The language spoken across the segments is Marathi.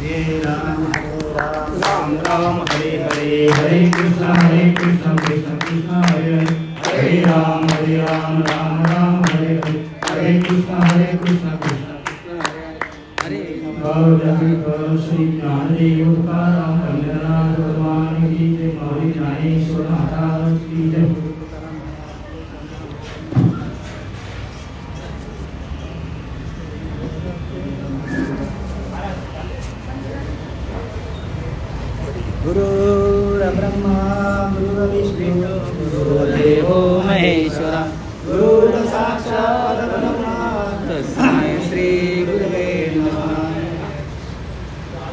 हे राम हरे राम राम राम हरे हरे हरे कृष्ण हरे कृष्ण कृष्ण कृष्ण हरे हरे। हरे राम हरे राम राम राम हरे हरे। हरे कृष्ण हरे कृष्ण कृष्ण हरे हरे श्री ज्ञानदेव तुकाराम पंढरनाथ भगवान की जय। महाराज की जय। गुरुदेवो महेश्वरा। तस्मै श्री गुरुवे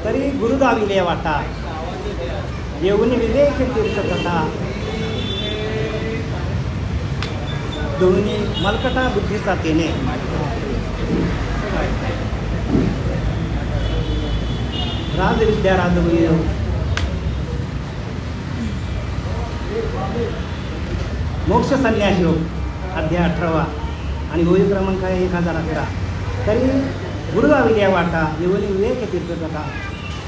तरी गुरुदाविले वाटा। येऊन विवेक तीर्थकथा दोन्ही मलकटा बुद्धीचा तेने। राजविद्या राजवीय मोक्ष संन्यास योग हो. अध्याय अठरावा. आणि होळी क्रमांक आहे एक हजार अकरा. तरी गुरुगाविल्या वाटा येवली विवेक तीर्थकथा.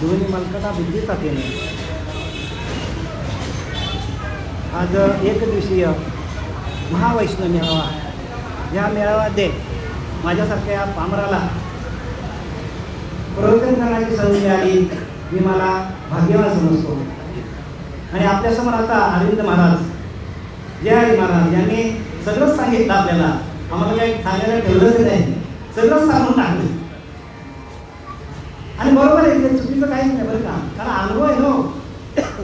दोन्ही मलकटा बुद्धीचा तेने आज एक दिवसीय महावैष्णव मेळावा. या मेळाव्यामध्ये माझ्यासारख्या पामराला प्रवचन करण्याची संधी आली मी मला भाग्यवान समजतो. आणि आपल्यासमोर आता अरविंद महाराज जय हरी महाराज यांनी सगळंच सांगितलं आपल्याला. आम्हाला काही सांगायला ठेवलंच नाही. सगळंच सांगून टाकलं. आणि बरोबर आहे ते चुकीचं काहीच नाही बरं का. कारण अनुभव आहे नो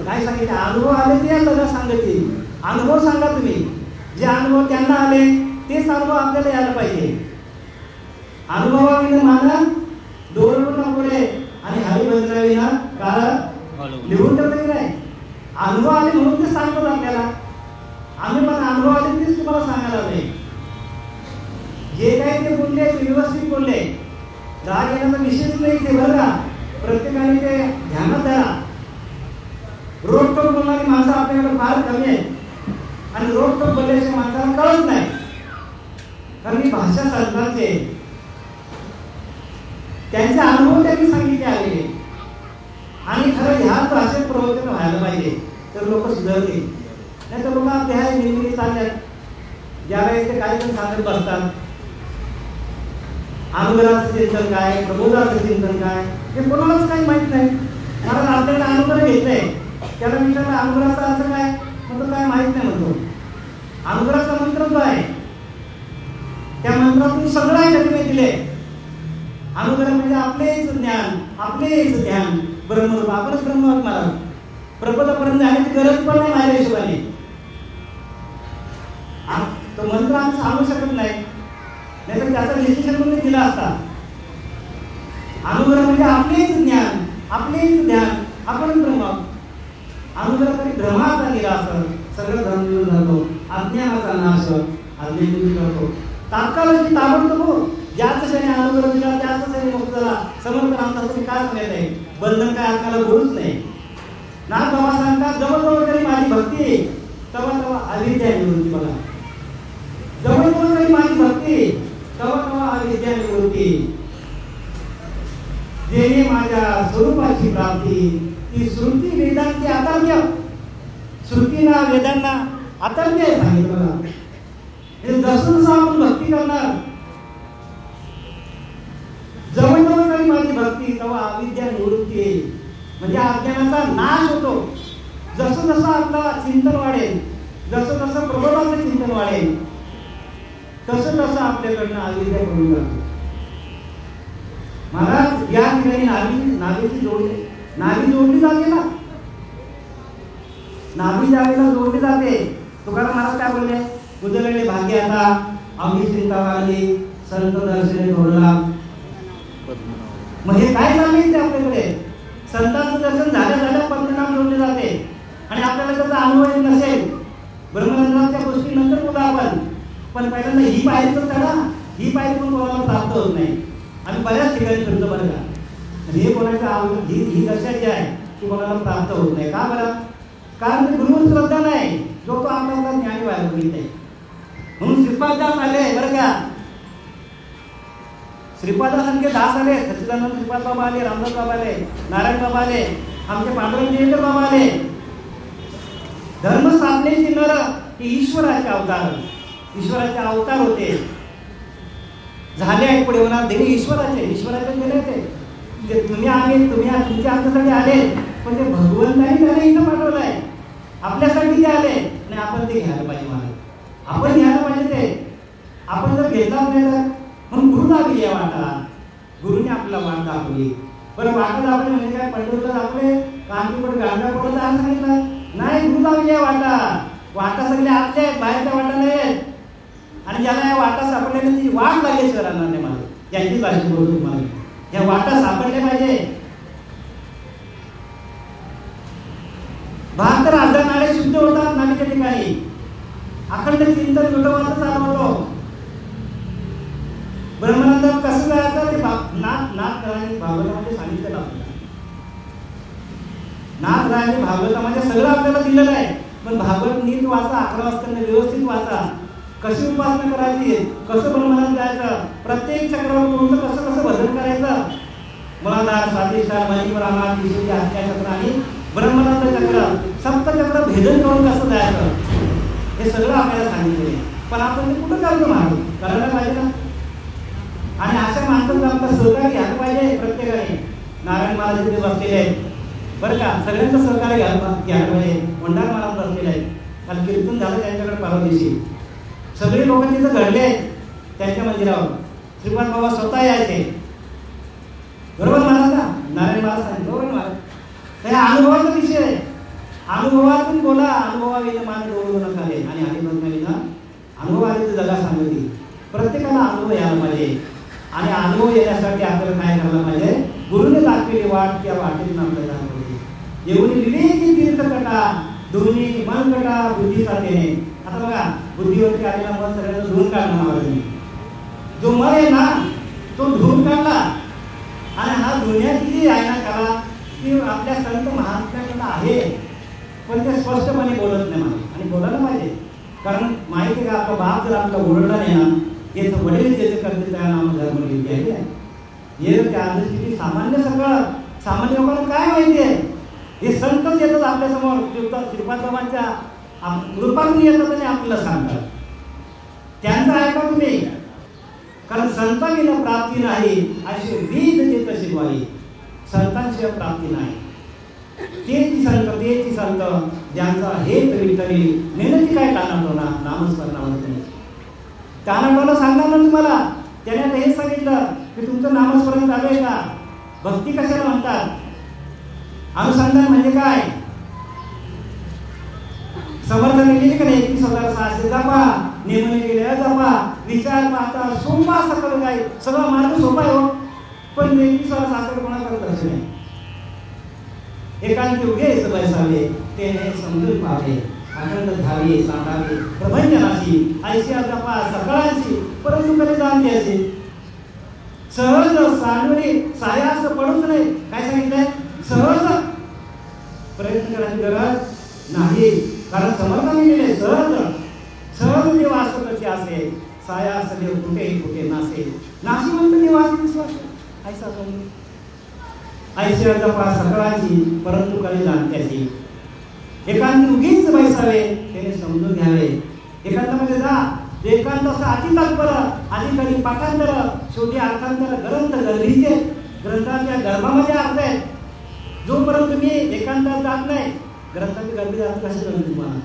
काय सांगितलं? अनुभव आले ते सगळं सांगते. अनुभव सांगा तुम्ही. जे अनुभव त्यांना आले तेच अनुभव आपल्याला यायला पाहिजे. अनुभवाविना माना दोन पुढे आणि हरिभद्राविना कारण नाही अनुभव आले म्हणून ते सांगतात आपल्याला. आम्ही पण अनुभव आले तेच तुम्हाला सांगायला नाही जे काही ते बोलले ते व्यवस्थित बोलले. राग येण्याचा विषयच नाही ते बरं प्रत्येकाने ते ध्यानात धरा. रोडटोक बोलणारी माणसं आपल्याकडे फार कमी आहेत. आणि रोडटोक बोलल्याशिवाय माणसाला कळत नाही. कारण ही भाषा संतांचे त्यांचे अनुभव त्यांनी सांगितले आलेले. आणि खरं ह्याच भाषेत प्रवृत्त तर लोक सुधारले नाही तर लोक आपल्या ह्या निर्मिती चालल्यात. ज्याला काही कार्यक्रम सांगत बसतात. अनुग्रहाचं चिंतन काय प्रबोधाचं चिंतन काय हे कोणालाच काही माहीत नाही. कारण आपल्याकडे अनुग्रह घेतलंय. त्याला विचारलं अनुग्रहाचा अर्थ काय? म्हणतो काय माहीत नाही म्हणतो. अनुग्रहाचा मंत्र जो आहे त्या मंत्रातून सगळं आहे त्यांनी दिले अनुग्रह म्हणजे आपलेच ज्ञान आपलेच ध्यान. ब्रह्मरूप आपणच ब्रह्म मला प्रपदापर्यंत जाण्याची गरज पण नाही माझ्या हिशोबाने. तो मंत्र आम्ही सांगू शकत नाही. नाहीतर त्याचा विश्लेषण तुम्ही दिला असता अनुग्रह म्हणजे आपलेच ज्ञान आपलेच ज्ञान. आपण ब्रह्म. अनुग्रह तरी भ्रमाचा निरासन सगळं धर्म मिळून जातो. अज्ञानाचा नाश अज्ञान करतो तात्काळ ताबडतोब ज्याच क्षणी अनुग्रह दिला त्याच क्षणी मुक्त झाला. समर्थ आमचा तुम्ही काय म्हणत नाही बंधन काय आपल्याला बोलूच नाही. ना तेव्हा सांगतात जवळजवळ तरी माझी भक्ती तेव्हा तेव्हा आली द्या निवृत्ती मला जवळजवळ तरी माझी भक्ती तेव्हा तेव्हा आली द्या निवृत्ती. जेणे माझ्या स्वरूपाची प्राप्ती ती श्रुती वेदांची अतर्क्य श्रुतीना वेदांना अतर्क्य आहे सांगितलं मला हे जसं जसं आपण भक्ती करणार. जवळजवळ तरी माझी भक्ती तेव्हा अविद्या निवृत्ती येईल म्हणजे अज्ञानाचा नाश होतो. जसं जसं आपला चिंतन वाढेल जसं जसं प्रबोधाचं चिंतन वाढेल तसं तसं आपल्याकडनं अविद्या करून जातो. महाराज या ठिकाणी नावी नावीची जोडली नावी जोडली जाते ना? नावी जागेला जोडली जाते तुकाराम महाराज काय बोलले? उजळले भाग्य आता आम्ही चिंता संत दर्शने धोरला मग हे काय चाललंय ते आपल्याकडे? संतांचं दर्शन झाल्या झाल्या पंचनाम जोडले जाते. आणि आपल्याला त्याचा अनुभव येत नसेल. ब्रह्मरंध्राच्या गोष्टी नंतर बोला आपण. पण पहिल्यांदा ही पाहिजे तर चढा ही पाहिजे पण कोणाला प्राप्त होत नाही. आम्ही बऱ्याच ठिकाणी फिरतो बरं का. आणि हे कोणाचं ही ही दशा जी आहे ती कोणाला प्राप्त होत नाही. का बरं? कारण ते गुरुवर श्रद्धा नाही. जो तो आपल्याला ज्ञानी व्हायला बघित नाही म्हणून श्रीपाद आले बरं का. श्रीपादासारखे दास आले सच्चिदानंद त्रिपाद बाबा आले रामदास बाबा आले नारायण बाबा आले आमचे पांडुरंग बाबा आले. धर्म स्थापनेची नर हे ईश्वराचे अवतार ईश्वराचे अवतार होते. झाले आहेत पुढे होणार. देणे ईश्वराचे ईश्वराचे गेले ते तुम्ही आले तुम्ही तुमच्या आमच्यासाठी आले. पण ते भगवंतानी त्याला इथं पाठवलं आहे आपल्यासाठी ते आले. आणि आपण ते घ्यायला पाहिजे मला आपण घ्यायला पाहिजे ते. आपण जर घेतला नाही तर म्हणून गुरु दाखवली आहे वाटा गुरुने आपल्याला वाट दाखवली. बरं वाटा दाखवली म्हणजे काय? पंढरपूरला दाखवले? का आम्ही पण गांजा पडत आहे सांगितलं? नाही गुरु दाखवली आहे वाटा वाटा सगळे आपल्या आहेत बाहेरच्या वाटा नाही आहेत. आणि ज्याला या वाटा सापडल्या ती वाट लागली शहरांना नाही मला. त्यांची भाषा बोलतो तुम्हाला या वाटा सापडल्या पाहिजे. बहात्तर हजार नाळे शुद्ध होतात नालीच्या ठिकाणी. अखंड चिंतन विठोबाचं चालवतो ब्रह्मानंदात कसं जायचं ते बा- नाथ नाथ राणी भागवतामध्ये सांगितलेलं आपल्याला आणि राणी भागवतामध्ये सगळं आपल्याला दिलेलं आहे. पण भागवत नीट वाचा अकरा वाजता व्यवस्थित वाचा. कशी उपासना करायची? कसं ब्रह्मानंद जायचं? प्रत्येक चक्रावर कोणतं कसं कसं भजन करायचं? मुळाधार स्वादिष्ठार मणिपुरामार किशोरी हत्या चक्र आणि ब्रह्मानंद चक्र. सप्त चक्र भेदन करून कसं जायचं? हे सगळं आपल्याला सांगितले. पण आपण ते कुठं करतो महाराज करायला पाहिजे ना आणि अशा माणसांचा आपला सहकार्य घ्यायला पाहिजे प्रत्येकाने. नारायण महाराज तिथे बसलेले आहेत. बरं का? सगळ्यांचं सहकार्य घ्यायला घ्यायला पाहिजे भंडार मला बसलेले आहेत. काल कीर्तन झालं त्यांच्याकडे परवा दिवशी. सगळे लोक तिथं घडले आहेत त्यांच्या मंदिरावर. श्रीपाद बाबा स्वतः यायचे बरोबर महाराज ना नारायण महाराज सांगितलं बरोबर महाराज? तर हा अनुभवाचा विषय आहे. अनुभवातून बोला अनुभवाविना मान डोळू नका रे आणि अनुभवाविना अनुभवाने जगा सांगते. प्रत्येकाला अनुभव यायला पाहिजे. आणि अनुभव येण्यासाठी आपल्याला काय करायला पाहिजे? गुरुने दाखवलेली वाट त्या वाटेतून आपल्याला जायला विवेकी तीर्थ कटा दोन्ही दोन्ही मनकटा बुद्धी देणे आता बघा बुद्धीवरती आलेला मन सगळ्यांना धुवून काढला महाराजांनी जो मर आहे ना तो धुवून काढला. आणि हा धुण्याची जी आहे ना कला ती आपल्या संत महात्म्याकडं आहे. पण ते स्पष्टपणे बोलत नाही मला आणि बोलायला पाहिजे. कारण माहिती आहे का आपला बाप जर आपला ओरडला नाही ना याचं वडील त्याचे करते त्या नाम धर्म लिहिते. आहे. काय? हे त्या दृष्टीने सामान्य सगळं सामान्य लोकांना काय माहिती आहे? हे संतच येतात आपल्यासमोर श्रीपादबाबांच्या कृपातून आप- येतात आणि आपल्याला सांगतात त्यांचं ऐका तुम्ही. कारण संतांना प्राप्ती नाही अशी रीत देत तशी संतांशिवाय प्राप्ती नाही. तेची संत तेची संत ज्यांचा हे तरी तरी मेहनती काय टाणाटोना नामस्मरणावर तुम्ही टाणाटोना सांगणार ना तुम्हाला. त्याने आता हेच सांगितलं की तुमचं नामस्मरण चालू आहे का? भक्ती कशाला म्हणतात? अनुसंधान म्हणजे काय? समर्थन केले का नाही? एकवीस हजार सहाशे जपा नेमणे गेले जपा विचार पाहता सोपा सकल काय? सगळा मार्ग सोपा आहे हो. पण एकवीस हजार सहाशे कोणाकडे लक्ष नाही. एकांती उघे बैसावे त्याने समजून पाहावे अखंड धावे सांगावे प्रभंजनाची ऐशी जपा सकळांची परंतु कधी जाणते असे. सहज सांडवली सायास पडूच नाही. काय सांगितलंय? सहज प्रयत्न करायची गरज नाही. कारण समर्थाने केले सहज. सहज निवास असतचे असे साया असले कुठे कुठे नासे नाशिवंत निवास असे विश्वास ऐसा समजून ऐश्वर्याचा पास सकळाची परंतु कधी जाणत्याची. एकांती उगीच बैसावे त्याने समजून घ्यावे. एकांतामध्ये जा. एकांत असं अति तात्पर आधी कधी पाठांतर शेवटी अर्थांतर ग्रंथ गर्भीचे ग्रंथाच्या गर्भामध्ये अर्थ आहेत. जोपर्यंत तुम्ही एकांतात जात नाही ग्रंथाची गर्दी अर्थ कशी कळेल तुम्हाला?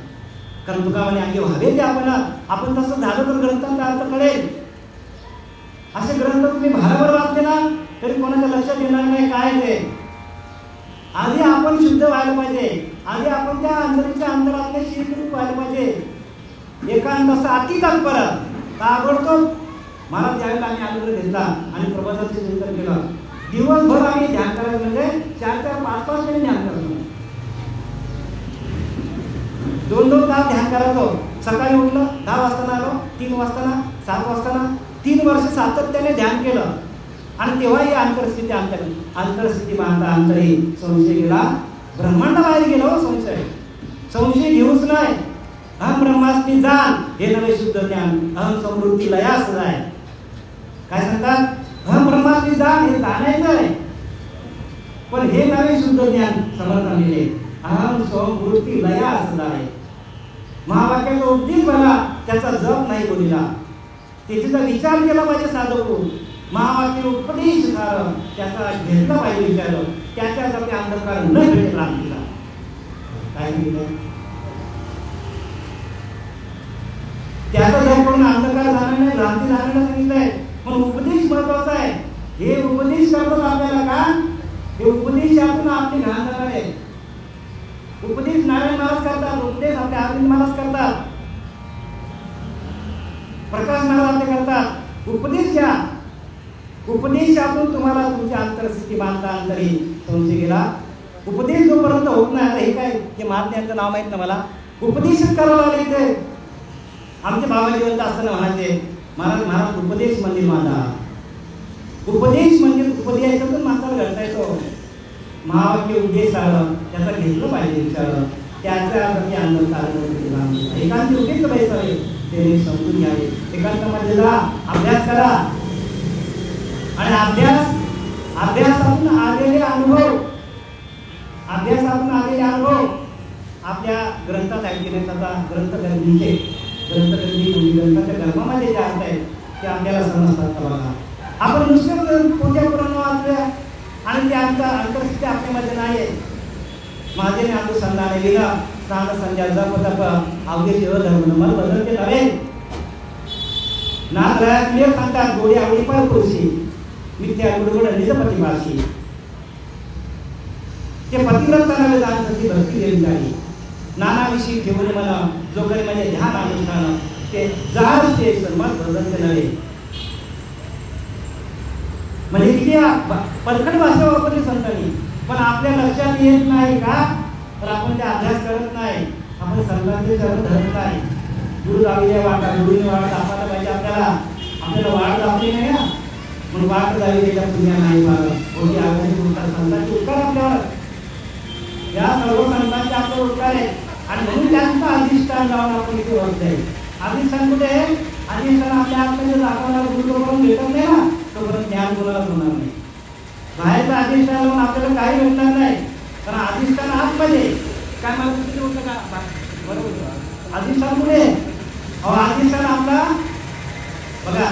कारण तुका म्हणे अंगी व्हावे ते आपल्याला आपण तसं झालं तर ग्रंथांचा अर्थ कळेल. असे ग्रंथ तुम्ही भाराभर वाचले ना तरी कोणाच्या लक्षात येणार नाही काय ते. आधी आपण शुद्ध व्हायला पाहिजे. आधी आपण त्या अंतरीच्या अंतरातले शीतरूप व्हायला पाहिजे. एकांत असं अति तत्पर ताबडतोब. मला त्यावेळेला आम्ही आग्रह घेतला आणि प्रबोधाचे चिंतन केलं. दिवसभर आम्ही ध्यान करायचं म्हणजे चार चार पाच पाच मिनिट ध्यान करतो दोन दोन तास ध्यान करायचो सकाळी उठलं दहा वाजताना आलो तीन वाजताना सात वाजताना तीन वर्ष सातत्याने ध्यान केलं. आणि तेव्हा ही अंतरस्थिती अंतर अंतरस्थिती पाहता अंतरी संशय गेला. ब्रह्मांडाबाहेर गेलो हो संशय. संशय घेऊच नाही. अहम ब्रह्मास्ती जाण हे नवे शुद्ध ज्ञान अहम समृद्धी लयास जाय काय सांगतात? हा परमात्मी जाण हे जाणायचं आहे पण हे नवे शुद्ध ज्ञान समर्थाने अहम स्वमूर्ती लया असणार आहे महावाक्याचा उपदेश मला त्याचा जप नाही बोलिला त्याचा विचार केला पाहिजे साधक महावाक्य उपदेश झालं त्याचा घेतला पाहिजे विचार. त्याच्या जपे अंधकार न भेटे क्रांतीला काय त्याचा जप करून अंधकार झाला नाही भ्रांती झालेला नाही. सांगितलंय पण उपदेश महत्त्वाचा आहे हे उपदेश करतात आपल्याला का? हे उपदेशातून आपली घाण जाणार आहे. उपदेश नारायण महाराज करतात उपदेश आपल्या अरविंद महाराज करतात. प्रकाश महाराज आपले करतात. उपदेश घ्या. उपदेशातून तुम्हाला तुमची अंतरस्थिती बांधता अंतरी संशय गेला. उपदेश जोपर्यंत होत नाही आता हे काय हे महात्म्यांचं नाव माहीत ना मला. उपदेशच करावं लागेल इथे. आमचे बाबा जिवंत असताना म्हणायचे महाराज महाराज उपदेश मंदिर माझा उपदेश म्हणजे उपदेशातून माणसाला घडता येतो महावाक्य उपदेश आलं त्याचा घेतलं पाहिजे विचार. त्याच्या प्रती आनंद चालवलं एकांत उपदेश पाहिजे ते समजून घ्यावे. एकांतामध्ये म्हणजे जा अभ्यास करा. आणि अभ्यास अभ्यासातून आलेले अनुभव. अभ्यासातून आलेले अनुभव. आपल्या ग्रंथात ऐकले त्याचा ग्रंथगर्भीचे ग्रंथगर्भी म्हणजे ग्रंथाच्या गर्भामध्ये जे अर्थ आहेत ते आपल्याला समजतात बघा? आपण नुसतं कोणत्या पुराणा वाचल्या? आणि ते आमचा अंतरस्थिती आपल्यामध्ये नाही आहे माझे अनुसंधान विना स्नान संध्या जप तप अवघे शिव धर्म मन बदलते नव्हे ना ग्रहात सांगतात गोडी आवडी पर पुरुषी मिथ्या गुडगुड निज प्रतिभाशी ते पतिव्रताला दान प्रति भक्ती देऊन जाई. नानाविषयी ठेवून मला जो काही म्हणजे ध्यान अनुष्ठान ते जार ते सन्मान बदलते नव्हे. म्हणजे किती परखड भाषा वापरली संतांनी. पण आपल्या लक्षात येत नाही का? तर आपण ते अभ्यास करत नाही. आपण संतांचे चरण धरत नाही. गुरु दाविले वाटा गुरुने वाट दाखवायला पाहिजे आपल्याला. आपल्याला वाट दाखवली नाही ना. म्हणून वाट झाली त्याच्या पुण्या नाही मला कोणती आग्रही बोलतात संतांचे उपकार आपल्यावर या सर्व संतांचे आपले उपकार आहे आणि म्हणून त्यांचं अधिष्ठान लावून आपण इथे बसतोय. अधिष्ठान कुठे आहे? अधिष्ठान आपल्या आतमध्ये दाखवणारा गुरु करून भेटत नाही ना. तोपर्यंत ज्ञान कोणाला होणार नाही. बाहेरचा अधिष्ठान लावून आपल्याला काही भेटणार नाही. कारण अधिष्ठान आतमध्ये काय मला किती होतं का? बरोबर अधिष्ठान कुठे अहो अधिष्ठान आपला बघा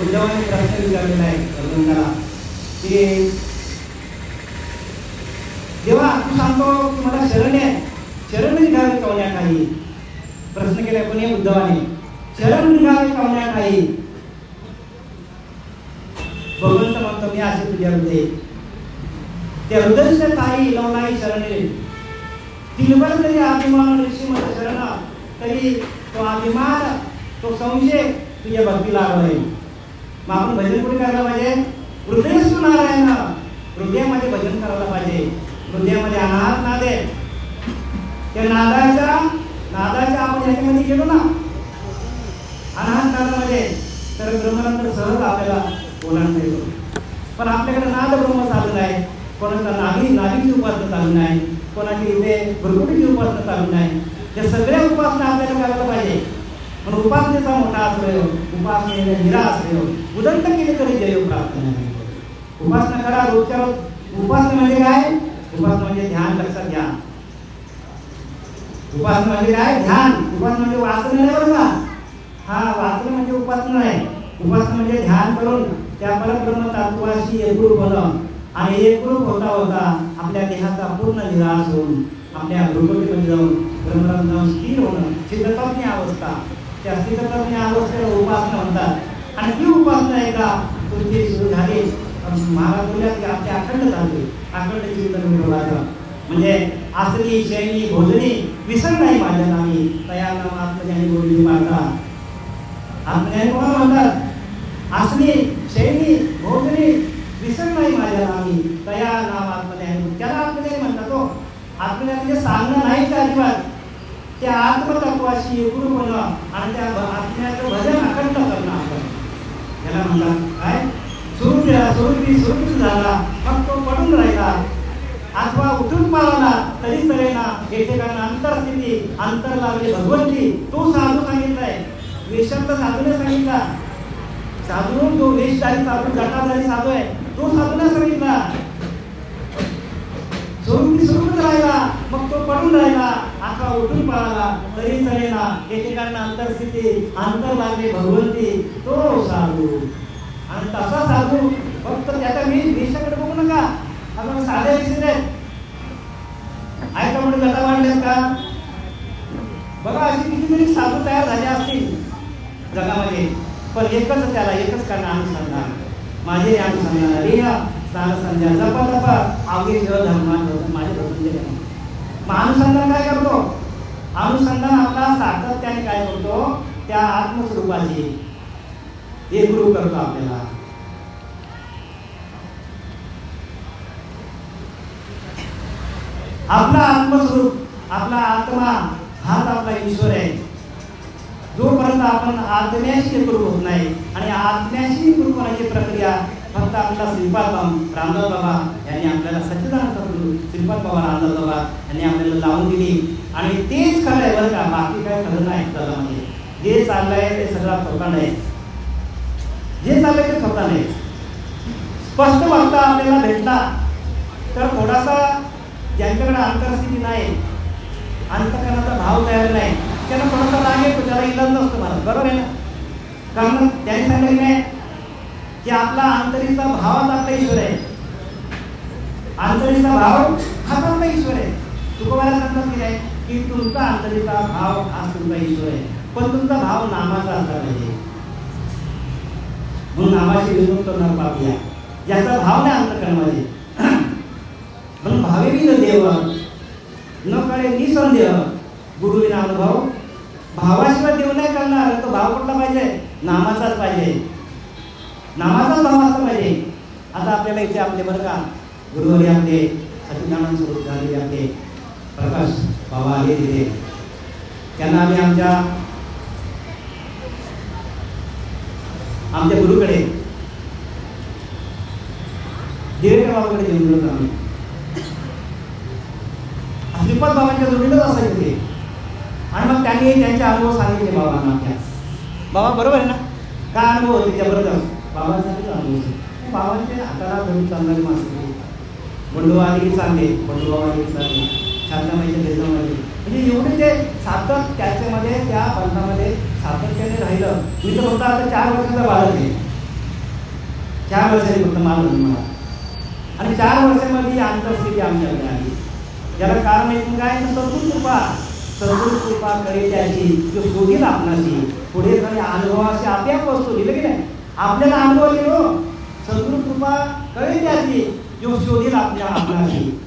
उद्धवाने प्रश्न विचारलेला आहे अर्जुनाला की जेव्हा तू सांगतो की मला शरण आहे शरण निघावे कवण्या काही. प्रश्न केला कोणी? उद्धवाने. शरण निघावे कवण्या काही. भगवंत म्हणतो मी असे तुझ्या हृदय त्या हृदयस्य काही लवणाई शरणे दिलभर तरी अभिमान ऋषी म्हणजे शरण तरी तो अभिमान तो संशय तुझ्या भक्तीला आहे मग आपण भजन कुठे करायला पाहिजे? हृदयस्थ नारायण हृदयामध्ये भजन करायला पाहिजे. हृदयामध्ये अनाहत नाद आहे त्या नादाच्या नादाच्या आपण याच्यामध्ये गेलो ना. अनाहत नादामध्ये. तर ब्रह्मानंद सहज आपल्याला ओलांडता येतो पण आपल्याकडे नाद ब्रह्म चालू नाही कोणाचा नागी नागीची उपासना चालू नाही कोणाची इथे भरकुटीची उपासना चालू नाही उपासना आपल्याला करायला पाहिजे? पण उपासनेचा मोठा आश्रय उपासनेने निरा आश्रय उदंत केले तरी जय प्राप्त नाही उपासना करा रोजच्या रोज. उपासना म्हणजे काय? उपासना म्हणजे ध्यान, लक्षात घ्या. उपासना म्हणजे काय? ध्यान. उपासना म्हणजे वाचन नाही बरं का हा, वाचन उपासना नाही. उपासना म्हणजे ध्यान करून त्या परब्रह्म तत्वाशी एकरूप होणं आणि एकरूप होता होता आपल्या देहाचा पूर्ण निराश होऊन आपल्या भृगवतीमध्ये जाऊन ब्रह्मराम जाऊन स्थिर होणं चित्रतज्ञ अवस्था. त्या सिद्धतज्ञ अवस्थेला उपासना म्हणतात. आणि ती उपासना एकदा तुमची सुरू झाली. महाराज बोलल्या की आपली अखंड चालते अखंड चिंतन मिळवायचं म्हणजे आसनी शैली भोजनी विसर नाही माझ्या नामी तया नाम आत्मज्ञानी बोलली माझा आत्मज्ञानी कोणाला म्हणतात? आसनी शैनी भोजनी विसर नाही माझ्या नामी तया नाम आत्मज्ञानी त्याला आत्मज्ञानी म्हणतात तो. आत्मज्ञानी म्हणजे सांगणं नाही त्या अजिबात? त्या आत्मतत्वाशी एकूण होणं आणि त्या आत्म्याचं भजन अखंड करणं आपण. त्याला म्हणतात काय? सुरू केला स्वरूपी स्वरूपी झाला. मग तो पडून राहिला. अथवा उठून पाहिला तरी चलेना येथे कारण अंतरस्थिती अंतर लावली भगवंती. तो साधू सांगितलाय. विशब्द साधूने सांगितला. साधू जो वेशधारी साधू जाई साधू आहे तो साधू सांगितला स्वरूपी स्वरूपच राहिला. मग तो पडून राहिला. आका उठून पळाला. तरी चढेला एकेकांना अंतरस्थिती अंतर लागले भगवंती. तो साधू. आणि तसा साधू फक्त त्याच्या मी देशाकडे बघू नका. आपण साध्या दिसत आहेत. ऐका म्हणून गटा वाढल्यात का? बघा अशी कितीतरी साधू तयार झाले असतील. जगामध्ये. पण एकच त्याला एकच कारण अनुसंधान. माझे अनुसंधान अरे या स्नान संध्या जपा जपा आवगे ठेव धर्मान माझे धरून दिले मग अनुसंधान काय करतो? अनुसंधान आपला सातत्याने काय करतो? त्या आत्मस्वरूपाची एकरूप करतो आपल्याला. आपला आत्मस्वरूप आपला आत्मा हाच आपला ईश्वर आहे. जोपर्यंत आपण आत्म्याशी एकरूप होत नाही आणि आत्म्याशी एकरूप होण्याची प्रक्रिया फक्त आपला श्रीपाद बाबा रामदास बाबा यांनी आपल्याला सच्चिदानंद श्रीपाद बाबा रामदास बाबा यांनी आपल्याला लावून दिली. आणि तेच खरं आहे बरं का बाकी काय खरं नाही जगामध्ये जे चाललंय ते सगळं खोटा आहे. जे चाललंय ते खोटा नाही स्पष्ट वार्ता आपल्याला भेटला तर थोडासा ज्यांच्याकडे अंतरस्थिती नाही अंतकरणाचा भाव तयार नाही त्यांना थोडासा राग येतो त्याला इलाज नसतो मला बरोबर आहे ना? कारण त्यांनी सांगितलं नाही की आपला आंतरीचा भावच आपला ईश्वर आहे. आंतरीचा भाव हा आपला ईश्वर आहे. तुकोबाला सांगतात की नाही की तुमचा आंतरीचा भाव हा तुमचा ईश्वर आहे? पण तुमचा भाव नामाचा असला पाहिजे म्हणून नामाशी विमुक्त न पाहूया याचा भाव नाही अंतकरणामध्ये. म्हणून भावे न देव न कळे निसंदेह गुरुविना अनुभव भावाशिवाय देव नाही करणार. तो भाव कुठला पाहिजे? नामाचाच पाहिजे. नामाचाच भाव असला पाहिजे. आता आपल्याला इथे आपले बरं का गुरुवारी आपले सत्यनारायण स्वरूप झालेले आपले प्रकाश बाबा आले तिथे. त्यांना आम्ही आमच्या आमच्या गुरुकडे दिवेकर बाबाकडे घेऊन गेलो आम्ही. श्रीपाद बाबांच्या जोडीलाच असायचे ते. आणि मग त्यांनी त्यांचे अनुभव सांगितले बाबांना. त्या बाबा बरोबर आहे ना? काय अनुभव होते जबरदस्त बाबांसाठी अनुभव होते? बाबांचे हाताला धरून चालणारी माणसं होती. बंडूबाबाही चांगले? बंडूबाबाही चांगले? शांतामाईच्या देशामध्ये. म्हणजे एवढे ते सातत त्याच्यामध्ये त्या पंथामध्ये सातत्याने राहिलं. मी तर फक्त आता चार वर्षाचा बाळक आहे. चार वर्षांनी फक्त माल मला. आणि चार वर्षामध्ये आंतरस्थिती आमच्याकडे आली. ज्याला कारण एकूण काय तर सद्गुण कृपा सद्गुण कृपा करे त्याची जो शोधील आपणाशी पुढे काही अनुभवाशी आपोआप वस्तू दिलं की नाही? आपल्याला अनुभव येईल हो. कृपा करे त्याची जो शोधील आपल्या आपणाशी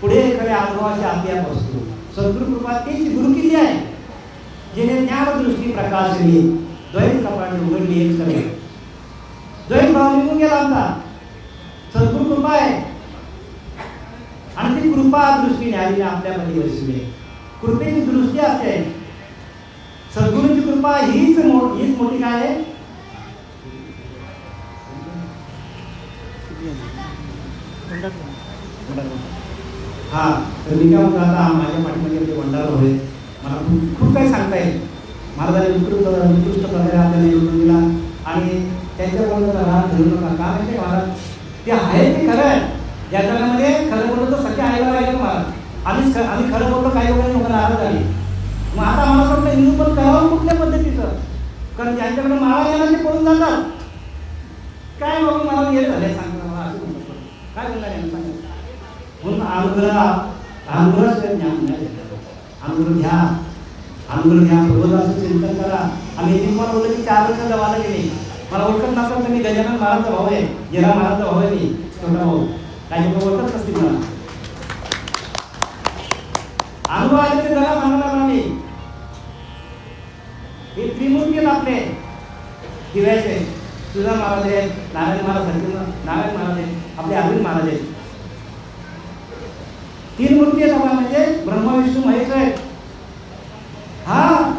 पुढे खरे अनुभवाशी आपोआप वस्तू. सद्गुण कृपा तीच गुरुकिल्ली आहे. जेणे ज्ञानदृष्टी प्रकाशली. द्वैत कपाट उघडली एक सगळे द्वैत भाव निघून गेला आमचा सद्गुरु कृपा आहे. आणि ती कृपा दृष्टीने आलेली आपल्यामध्ये बसली. आहे कृपेची दृष्टी असते. सद्गुरूंची कृपा हीच मो हीच मोठी काय आहे? हा तर मी काय म्हणतो आता माझ्या पाठीमध्ये ते भंडार होते मला खूप खूप काही सांगता येईल महाराजांनी उत्कृष्ट उत्कृष्ट प्रकारे आपल्याला निवडून दिला आणि त्यांच्याकडून राग धरू नका का माहिती आहे महाराज ते आहे ते खरं आहे या जगामध्ये खरं बोललं तर सगळे आईला पाहिजे महाराज आम्हीच ख- आम्ही खरं बोलतो काही लोकांनी लोक नाराज झाली मग आता मला असं वाटतं निरूपण करावं कुठल्या पद्धतीचं कारण ज्यांच्याकडे माळा गेला ते पळून जातात काय बाबा मला येत झाले सांगतो मला असं म्हणतो काय बोलणार यांना सांगा म्हणून अनुग्रह अनुग्रह ज्ञान नाही अनुग्रह घ्या अनुग्रह घ्या प्रबोधाचं चिंतन करा आम्ही एक मला बोललं की चार वर्ष गावाला गेले मला ओळखत नसेल तर मी गजानन महाराजचा भाऊ आहे. जेरा महाराजचा भाऊ आहे मी. छोटा भाऊ. काही लोक ओळखत नसतील मला. अनुभव आले ते जरा सांगणार आम्ही. हे त्रिमूर्ती आपले. दिव्याचे तुझा महाराज आहे. नारायण महाराज सत्यनारायण नारायण महाराज आहे. आपले अरविंद महाराज आहेत. तीन मूर्ती आहेत आपल्या म्हणजे ब्रह्मा विष्णू महेश आहेत हा.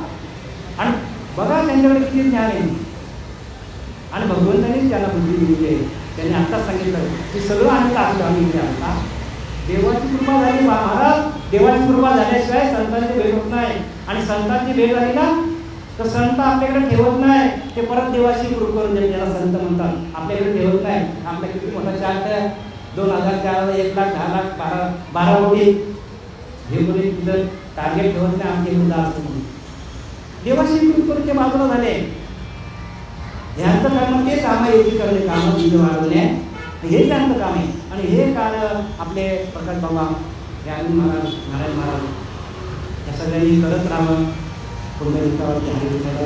आणि बघा त्यांच्याकडे किती ज्ञान आहे. आणि भगवंतानेच त्यांना बुद्धी दिलेली आहे. त्यांनी आत्ताच सांगितलं की सगळं आनंद असतो आम्ही इथे आता देवाची कृपा झाली महाराज देवाची कृपा झाल्याशिवाय संतांची भेट होत नाही. आणि संतांची भेट झाली ना तर संत आपल्याकडे ठेवत नाही. ते परत देवाशी कृप करून देते त्याला संत म्हणतात. आपल्याकडे ठेवत नाही. आपल्या किती मोठा चार्ट आहे. दोन हजार चार हजार एक लाख दहा लाख बारा बारा कोटी. हे कोणी तिथं टार्गेट ठेवत नाही. आमचे मुलं असं म्हणून. देवाशी कृप करून ते बाजूला झाले. ह्यांचं कारण ते काम एकीकडले काम तिथे वाढवणे हे त्यांचं काम आहे आणि हे कार्य आपले प्रकाश बाबा ज्ञानी महाराज नारायण महाराज या सगळ्यांनी करत राहावं. पुण्यविकाराची हरी विठ्ठल,